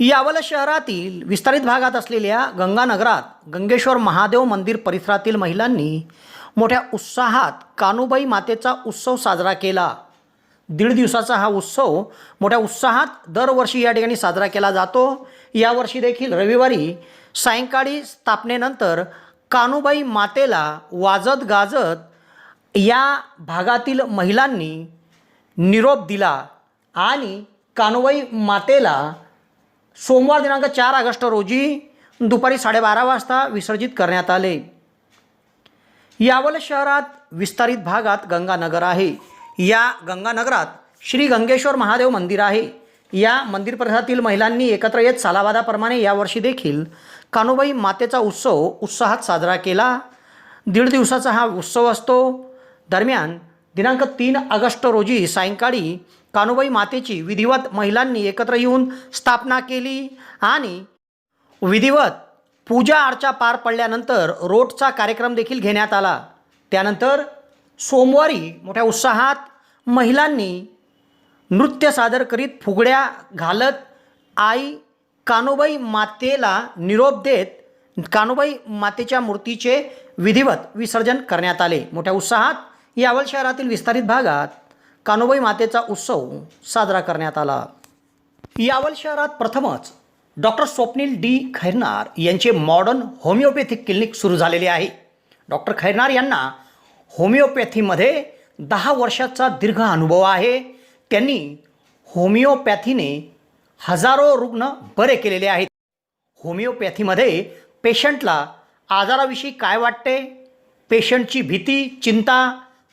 यावल शहरातील विस्तारित भागात असलेल्या गंगानगरात गंगेश्वर महादेव मंदिर परिसरातील महिलांनी मोठ्या उत्साहात कानुबाई मातेचा उत्सव साजरा केला. दीड दिवसाचा हा उत्सव मोठ्या उत्साहात दरवर्षी या ठिकाणी साजरा केला जातो. यावर्षी देखील रविवारी सायंकाळी स्थापनेनंतर कानुबाई मातेला वाजत गाजत या भागातील महिलांनी निरोप दिला आणि कानुबाई मातेला सोमवार दिनांक चार ऑगस्ट रोजी दुपारी साडेबारा वाजता विसर्जित करण्यात आले. यावल शहरात विस्तारित भागात गंगानगर आहे. या गंगानगरात श्री गंगेश्वर महादेव मंदिर आहे. या मंदिर परिसरातील महिलांनी एकत्र येत सालावादाप्रमाणे यावर्षी देखील कानोबाई मातेचा उत्सव उत्साहात साजरा केला. दीड दिवसाचा हा उत्सव असतो. दरम्यान दिनांक तीन ऑगस्ट रोजी सायंकाळी कानुबाई मातेची विधिवत महिलांनी एकत्र येऊन स्थापना केली आणि विधिवत पूजा अर्चा पार पडल्यानंतर रोटचा कार्यक्रम देखील घेण्यात आला. त्यानंतर सोमवारी मोठ्या उत्साहात महिलांनी नृत्य सादर करीत फुगड्या घालत आई कानुबाई मातेला निरोप देत कानुबाई मातेच्या मूर्तीचे विधिवत विसर्जन करण्यात आले. मोठ्या उत्साहात यावल शहरातील विस्तारित भागात कानोबाई मातेचा उत्सव साजरा करण्यात आला. यावल शहरात प्रथमच डॉक्टर स्वप्नील डी. खैरनार यांचे मॉडर्न होमिओपॅथिक क्लिनिक सुरू झालेले आहे. डॉक्टर खैरनार यांना होमिओपॅथीमध्ये दहा वर्षाचा दीर्घ अनुभव आहे. त्यांनी होमिओपॅथीने हजारो रुग्ण बरे केलेले आहेत. होमिओपॅथीमध्ये पेशंटला आजाराविषयी काय वाटते? पेशंटची भीती चिंता